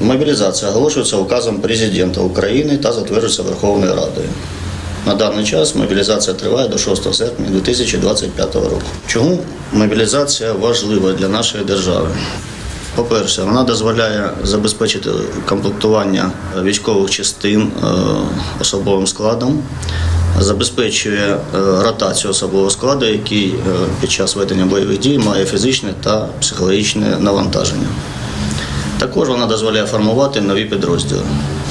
Мобілізація оголошується указом президента України та затверджується Верховною Радою. На даний час мобілізація триває до 6 серпня 2025 року. Чому мобілізація важлива для нашої держави? По-перше, вона дозволяє забезпечити комплектування військових частин е, особовим складом, забезпечує е, ротацію особового складу, який е, під час ведення бойових дій має фізичне та психологічне навантаження. Також вона дозволяє формувати нові підрозділи.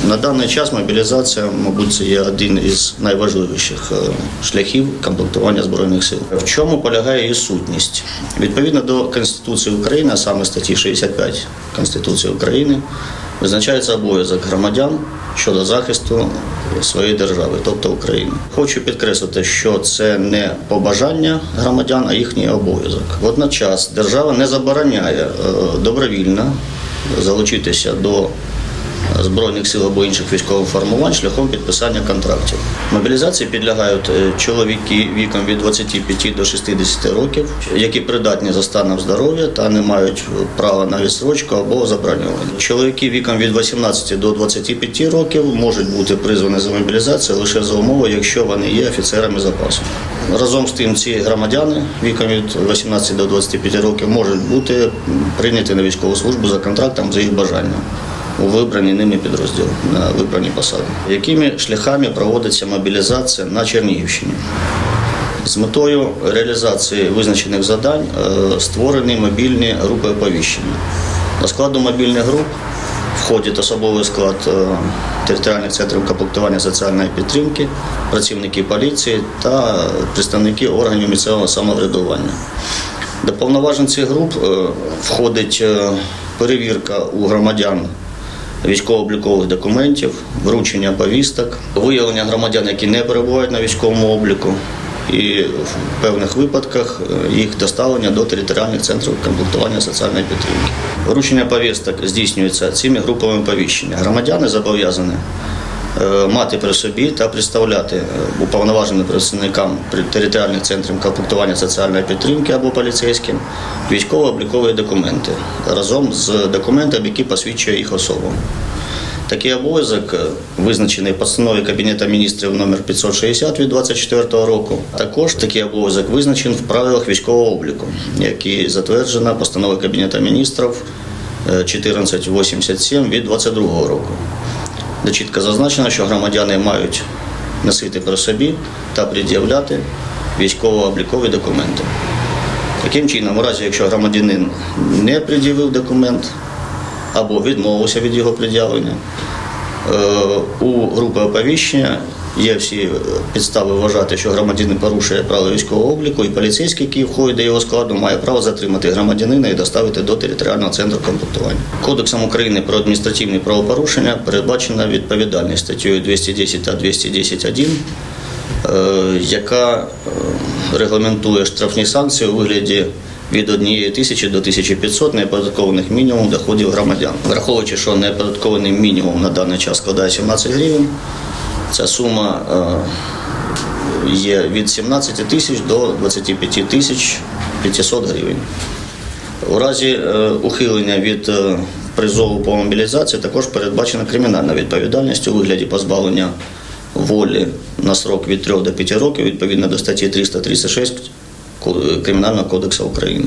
На даний час мобілізація, мабуть, це є один із найважливіших е, шляхів комплектування збройних сил. В чому полягає її сутність? Відповідно до Конституції України, а саме статті 65 Конституції України, визначається обов'язок громадян щодо захисту своєї держави, тобто України. Хочу підкреслити, що це не побажання громадян, а їхній обов'язок. Водночас держава не забороняє е, добровільно залучитися до Збройних сил або інших військових формувань шляхом підписання контрактів. Мобілізації підлягають е, чоловіки віком від 25 до 60 років, які придатні за станом здоров'я та не мають права на відсрочку або забронювання. Чоловіки віком від 18 до 25 років можуть бути призвані за мобілізацію лише за умови, якщо вони є офіцерами запасу. Разом з тим, ці громадяни віком від 18 до 25 років можуть бути прийняті на військову службу за контрактом за їх бажанням у вибрані ними підрозділи на вибрані посади. Якими шляхами проводиться мобілізація на Чернігівщині? З метою реалізації визначених завдань е, створені мобільні групи оповіщення. До складу мобільних груп входить особовий склад е, територіальних центрів комплектування соціальної підтримки, працівники поліції та представники органів місцевого самоврядування. До повноважень цих груп е, входить перевірка у громадян військово-облікових документів, вручення повісток, виявлення громадян, які не перебувають на військовому обліку, і в певних випадках е, їх доставлення до територіальних центрів комплектування соціальної підтримки. Вручення повісток здійснюється цими групами повіщення. Громадяни зобов'язані мати при собі та представляти е, уповноваженим представникам територіальних центрів комплектування соціальної підтримки або поліцейським військово-облікові документи разом з документами, які посвідчують їх особу. Такий обов'язок е, визначений постанові Кабінету міністрів номер 560 від 24 року. Також такий обов'язок визначений в правилах військового обліку, які затверджена постановою Кабінету міністрів е, 1487 від 22 року де чітко зазначено, що громадяни мають носити при собі та пред'являти військово-облікові документи. Таким чином, у разі, якщо громадянин не пред'явив документ або відмовився від його пред'явлення, е, у групи оповіщення є всі підстави вважати, що громадянин порушує правила військового обліку, і поліцейський, який входить до його складу, має право затримати громадянина і доставити до територіального центру комплектування. Кодексом України про адміністративні правопорушення передбачена відповідальність статтею 210 та 210.1, е, яка е, регламентує штрафні санкції у вигляді від 1 тисячі до 1500 неоподаткованих мінімум доходів громадян. Враховуючи, що неоподаткований мінімум на даний час складає 17 гривень, ця сума е, є від 17 тисяч до 25 тисяч 500 гривень. У разі е, ухилення від е, призову по мобілізації також передбачена кримінальна відповідальність у вигляді позбавлення волі на срок від 3 до 5 років відповідно до статті 336 Кримінального кодексу України.